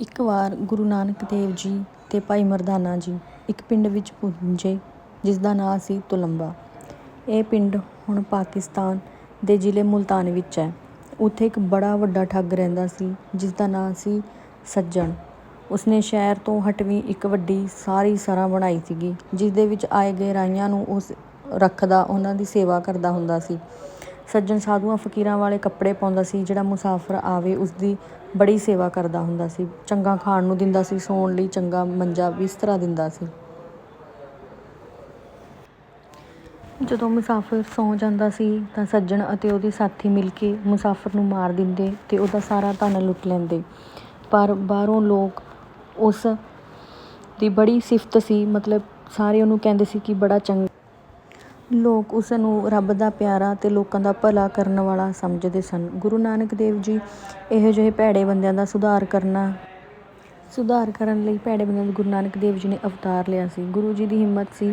ਇੱਕ ਵਾਰ ਗੁਰੂ ਨਾਨਕ ਦੇਵ ਜੀ ਤੇ ਭਾਈ ਮਰਦਾਨਾ ਜੀ ਇੱਕ ਪਿੰਡ ਵਿੱਚ ਪੁੱਜੇ ਜਿਸ ਦਾ ਨਾਂ ਸੀ ਤੁਲੰਬਾ। ਇਹ ਪਿੰਡ ਹੁਣ ਪਾਕਿਸਤਾਨ ਦੇ ਜ਼ਿਲ੍ਹੇ ਮੁਲਤਾਨ ਵਿੱਚ ਹੈ। ਉੱਥੇ ਇੱਕ ਬੜਾ ਵੱਡਾ ਠੱਗ ਰਹਿੰਦਾ ਸੀ ਜਿਸ ਦਾ ਨਾਂ ਸੀ ਸੱਜਣ। ਉਸਨੇ ਸ਼ਹਿਰ ਤੋਂ ਹਟਵੀਂ ਇੱਕ ਵੱਡੀ ਸਾਰੀ ਸਰਾਂ ਬਣਾਈ ਸੀਗੀ ਜਿਸ ਦੇ ਵਿੱਚ ਆਏ ਗਏ ਰਾਹੀਆਂ ਨੂੰ ਉਸ ਰੱਖਦਾ, ਉਹਨਾਂ ਦੀ ਸੇਵਾ ਕਰਦਾ ਹੁੰਦਾ ਸੀ। ਸੱਜਣ ਸਾਧੂਆਂ ਫਕੀਰਾਂ ਵਾਲੇ ਕੱਪੜੇ ਪਾਉਂਦਾ ਸੀ, ਜਿਹੜਾ ਮੁਸਾਫਰ ਆਵੇ ਉਸਦੀ ਬੜੀ ਸੇਵਾ ਕਰਦਾ ਹੁੰਦਾ ਸੀ। ਚੰਗਾ ਖਾਣ ਨੂੰ ਦਿੰਦਾ ਸੀ, ਸੌਣ ਲਈ ਚੰਗਾ ਮੰਜਾ ਬਿਸਤਰਾ ਦਿੰਦਾ ਸੀ। ਜਦੋਂ ਮੁਸਾਫਰ ਸੌਂ ਜਾਂਦਾ ਸੀ, ਤਾਂ ਸੱਜਣ ਅਤੇ ਉਹਦੇ ਸਾਥੀ ਮਿਲ ਕੇ ਮੁਸਾਫ਼ਰ ਨੂੰ ਮਾਰ ਦਿੰਦੇ ਤੇ ਉਹਦਾ ਸਾਰਾ ਧਨ ਲੁੱਟ ਲੈਂਦੇ। ਪਰ ਬਾਹਰੋਂ ਲੋਕ ਉਸ ਦੀ ਬੜੀ ਸਿਫਤ ਸੀ, ਮਤਲਬ ਸਾਰੇ ਉਹਨੂੰ ਕਹਿੰਦੇ ਸੀ ਕਿ ਬੜਾ ਚੰਗਾ ਲੋਕ ਉਸ ਨੂੰ ਰੱਬ ਦਾ ਪਿਆਰਾ ਅਤੇ ਲੋਕਾਂ ਦਾ ਭਲਾ ਕਰਨ ਵਾਲਾ ਸਮਝਦੇ ਸਨ। ਗੁਰੂ ਨਾਨਕ ਦੇਵ ਜੀ ਇਹੋ ਜਿਹੇ ਭੈੜੇ ਬੰਦਿਆਂ ਦਾ ਸੁਧਾਰ ਕਰਨਾ, ਸੁਧਾਰ ਕਰਨ ਲਈ ਭੈੜੇ ਬੰਦਿਆਂ ਦਾ ਗੁਰੂ ਨਾਨਕ ਦੇਵ ਜੀ ਨੇ ਅਵਤਾਰ ਲਿਆ ਸੀ। ਗੁਰੂ ਜੀ ਦੀ ਹਿੰਮਤ ਸੀ